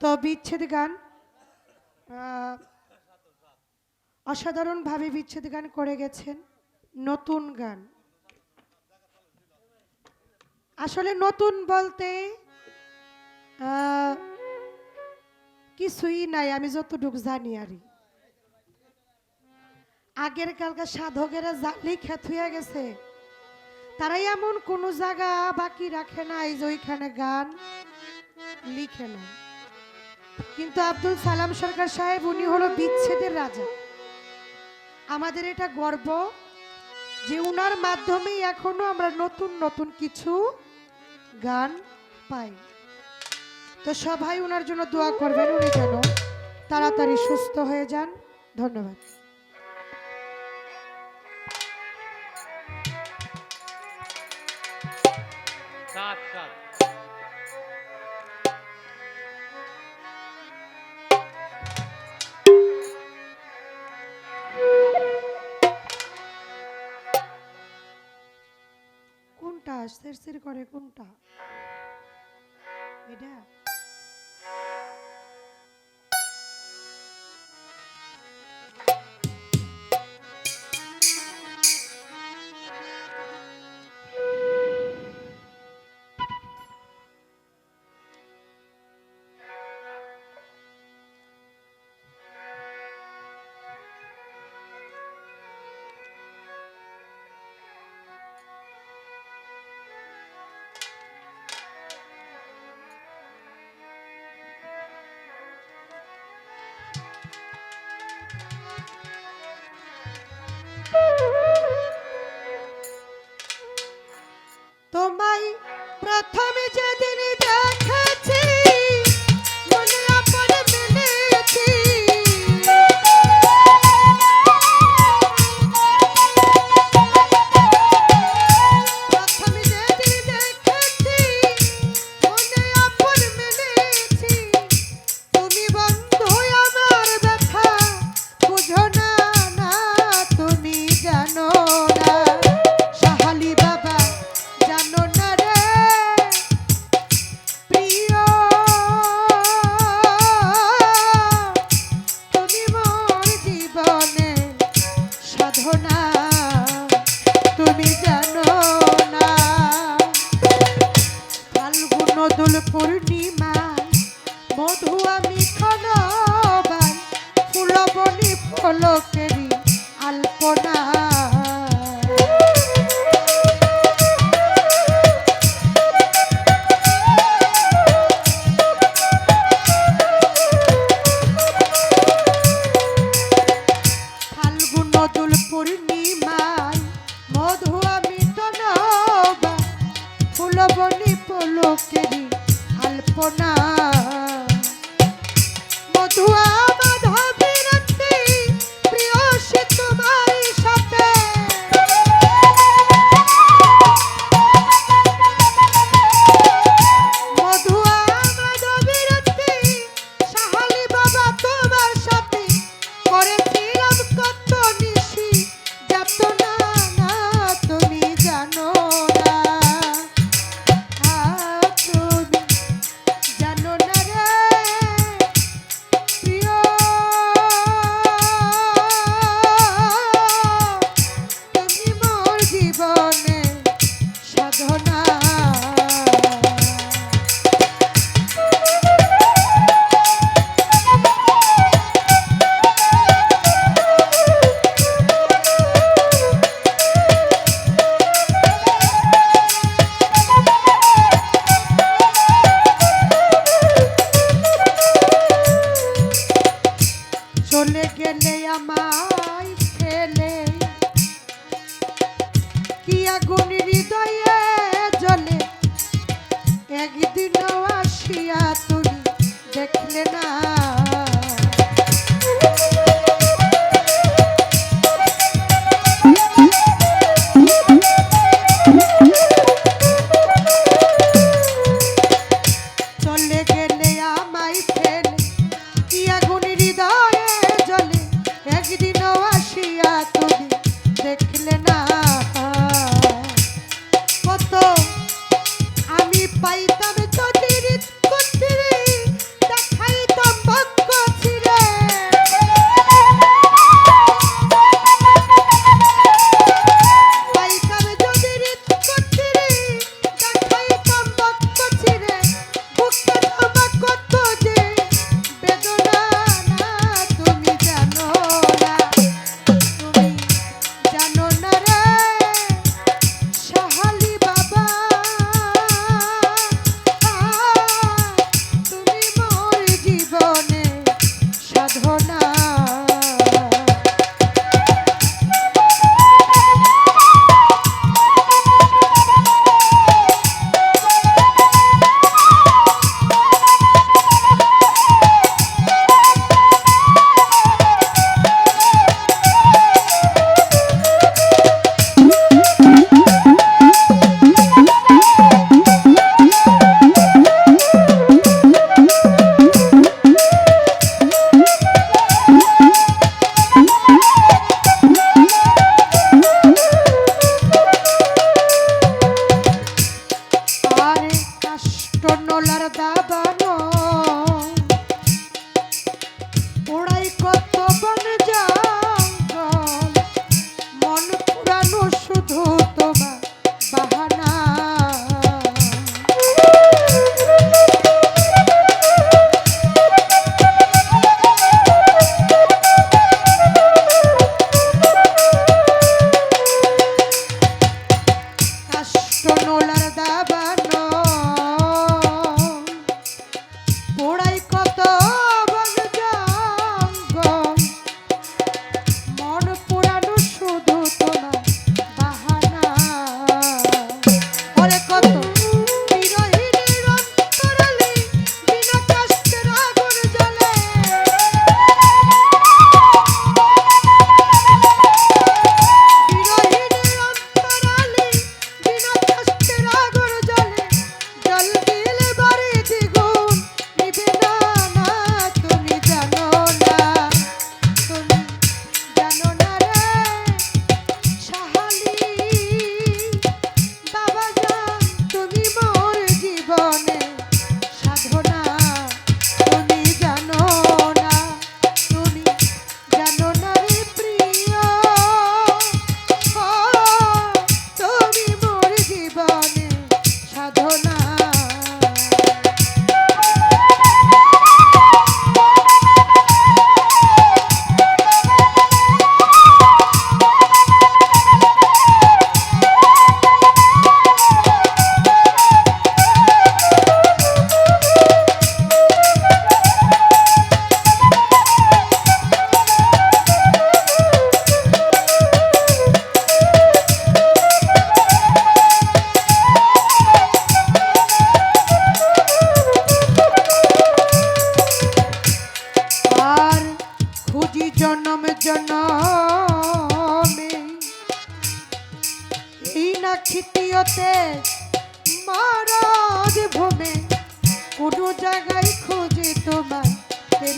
তো বিচ্ছেদ গান অসাধারণভাবে বিচ্ছেদ গান করে গেছেন নতুন গান। আসলে নতুন বলতে কিছুই নাই, আমি যতটুকু জানি আরই আগের কালকার সাধকেরা জালি খেত হয়ে গেছে তারা এমন কোনো জায়গা বাকি রাখে নাই যে ওইখানে গান লিখে নাই কিন্তু আব্দুল সালাম সরকার সাহেব, উনি হলো বিচ্ছেদের রাজা। আমাদের এটা গর্ব যে উনার মাধ্যমেই এখনও আমরা নতুন নতুন কিছু গান পাই। তো সবাই ওনার জন্য দোয়া করবেন, উনি যেন তাড়াতাড়ি সুস্থ হয়ে যান। ধন্যবাদ। সিরসির করে কোনটা? এটা। দোল পূর্ণিমায় মধু আমি খনবাই ফুলবনি ফলকেরি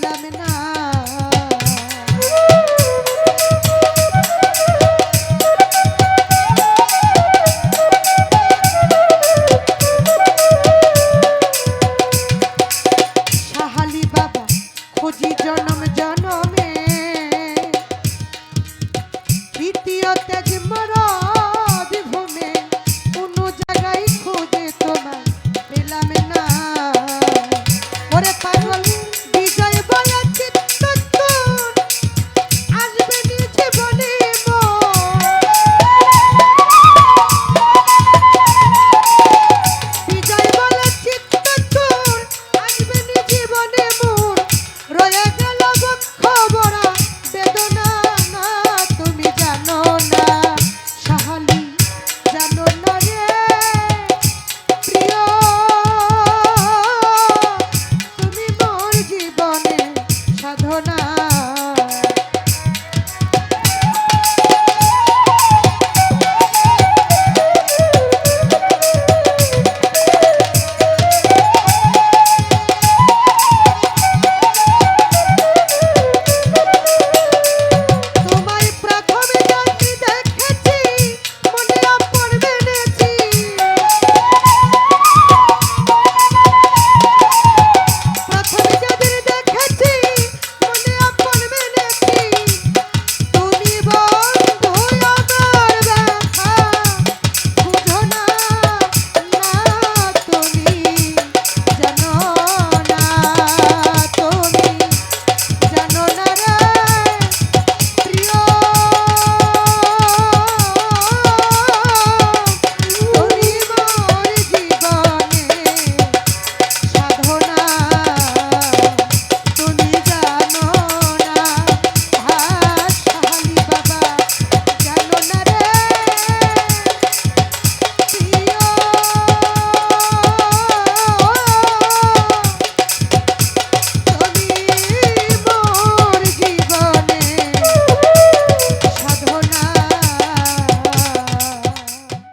dame na